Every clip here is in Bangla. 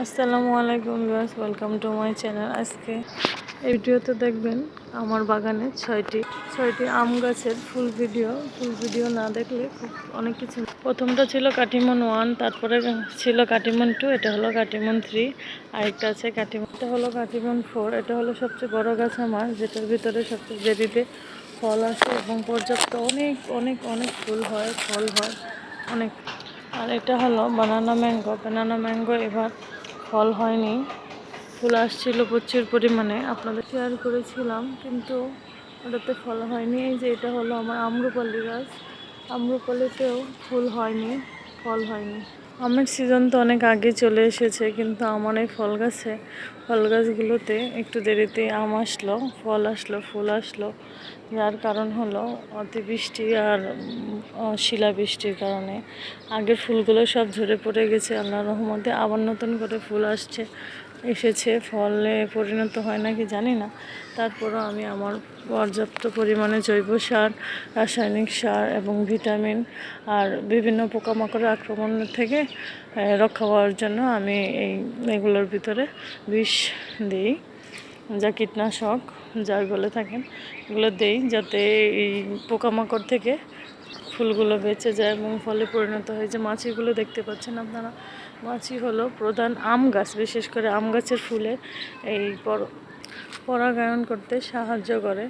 আসসালামু আলাইকুম viewers welcome to my channel আজকে এই ভিডিওতে দেখবেন আমার বাগানে ছয়টি ছয়টি আম গাছের ফুল ভিডিও। ফুল ভিডিও না দেখলে খুব অনেক কিছু প্রথমটা ছিল কাটিমন ওয়ান, তারপরে ছিল কাটিমন টু, এটা হলো কাটিমন থ্রি, আরেকটা আছে কাটিমন এটা হলো কাটিমন ফোর, এটা হলো সবচেয়ে বড় গাছ আমার, যেটার ভিতরে সবচেয়ে দেরিতে ফল আসে এবং পর্যাপ্ত অনেক অনেক অনেক ফুল হয়, ফল হয়, অনেক। আর এটা হলো বানানা ম্যাঙ্গো বানানা ম্যাঙ্গো এবার ফল হয়নি। ফুল আসছিল প্রচুর পরিমাণে। আপনাদের শেয়ার করেছিলাম, কিন্তু ওটাতে ফল হয়নি। এই যে এটা হলো আমার আম্রপালি গাছ। আম্রপালিতেও ফুল হয়নি, ফল হয়নি। আমের সিজন তো অনেক আগে চলে এসেছে, কিন্তু আমার এই ফল গাছে, ফল গাছগুলোতে একটু দেরিতে আম আসলো, ফল আসলো, ফুল আসলো। যার কারণ হলো অতিবৃষ্টি আর শিলাবৃষ্টির কারণে। আগের ফুলগুলো সব ঝরে পড়ে গেছে আল্লাহ রহমতে আবার নতুন করে ফুল আসছে। এসেছে, ফলে পরিণত হয় নাকি জানি না। তারপরও আমি আমার পর্যাপ্ত পরিমাণে জৈব সার, রাসায়নিক সার এবং ভিটামিন আর বিভিন্ন পোকামাকড়ের আক্রমণ থেকে রক্ষা পাওয়ার জন্য আমি এই, এগুলোর ভিতরে বিষ দিই, যা কীটনাশক যাই বলে থাকেন, এগুলো দেই যাতে এই পোকামাকড় থেকে ফুলগুলো বেঁচে যায় এবং ফলে পরিণত হয়। যে মাছিগুলো দেখতে পাচ্ছেন আপনারা, মাছি হলো প্রধান আম গাছ, বিশেষ করে আম গাছের ফুলে এই পরাগায়ন করতে সাহায্য করে,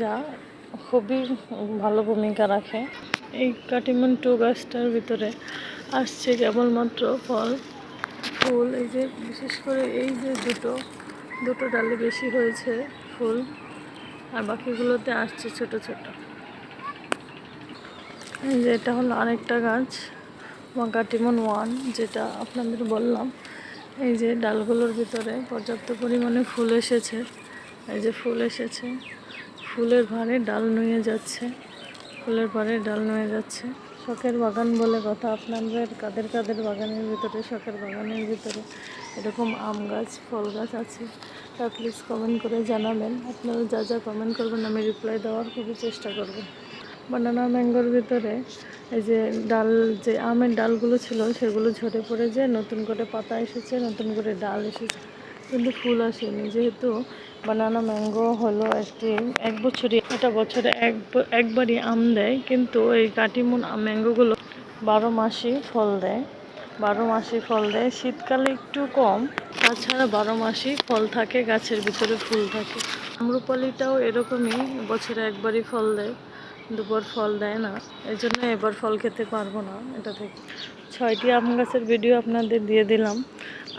যা খুবই ভালো ভূমিকা রাখে। এই কাটিমন টু গাছটার ভিতরে আসছে কেবলমাত্র ফল, ফুল, এই যে বিশেষ করে এই যে দুটো দুটো ডালে বেশি হয়েছে ফুল, আর বাকিগুলোতে আসছে ছোট ছোট। এটা হলো আরেকটা গাছ মাকাটিমন ওয়ান, যেটা আপনাদের বললাম। এই যে ডালগুলোর ভিতরে পর্যাপ্ত পরিমাণে ফুল এসেছে। এই যে ফুল এসেছে। ফুলের ভারে ডাল নুয়ে যাচ্ছে। ফুলের ভারে ডাল নুয়ে যাচ্ছে। শখের বাগান বলে কথা আপনাদের, কাদের কাদের বাগানের ভিতরে, শখের বাগানের ভিতরে এরকম আম গাছ, ফল গাছ আছে, তা প্লিজ কমেন্ট করে জানাবেন। আপনারা যা যা কমেন্ট করবেন, আমি রিপ্লাই দেওয়ার খুবই চেষ্টা করব। বানানা ম্যাঙ্গোর ভিতরে এই যে ডাল, যে আমের ডালগুলো ছিল, সেগুলো ঝরে পড়ে যে নতুন করে পাতা এসেছে, নতুন করে ডাল এসেছে। কিন্তু ফুল আসেনি। যেহেতু বানানা ম্যাঙ্গো হলো একটি এক বছরই, একটা বছরে এক, একবারই আম দেয়, কিন্তু এই কাটিমুন ম্যাঙ্গোগুলো বারো মাসই ফল দেয়। বারো মাসই ফল দেয়। শীতকালে একটু কম, তাছাড়া বারো মাসই ফল থাকে, গাছের ভিতরে ফুল থাকে। আম্রপালিটাও এরকমই, বছরে একবারই ফল দেয়। দুবার ফল দেয় না। এই জন্য এবার ফল খেতে পারব না, এটা থেকে ছয়টি আম গাছের ভিডিও আপনাদের দিয়ে দিলাম।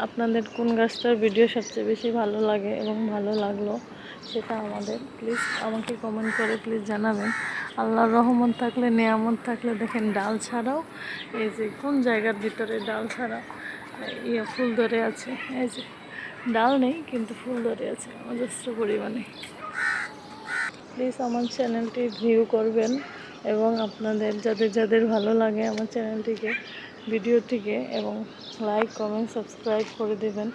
আপনাদের কোন গাছটার ভিডিও সবচেয়ে বেশি ভালো লাগে এবং ভালো লাগল সেটা আমাদের। প্লিজ আমাকে কমেন্ট করে প্লিজ জানাবেন। আল্লাহর রহমত থাকলে, নিয়ামত থাকলে দেখেন ডাল ছাড়াও, এই যে কোন জায়গার ভিতরে ডাল ছাড়া ইয়ে ফুল ধরে আছে। এই যে ডাল নেই, কিন্তু ফুল ধরে আছে, অজস্র পরিমাণে। প্লিজ আমার চ্যানেলটি ভিউ করবেন এবং আপনাদের, যাদের যাদের ভালো লাগে আমার চ্যানেলটিকে, ভিডিওটিকে, এবং লাইক, কমেন্ট, সাবস্ক্রাইব করে দেবেন।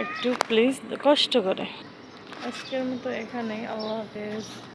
একটু প্লিজ কষ্ট করে। আজকের মতো এখানেই। আল্লাহ হাফেজ।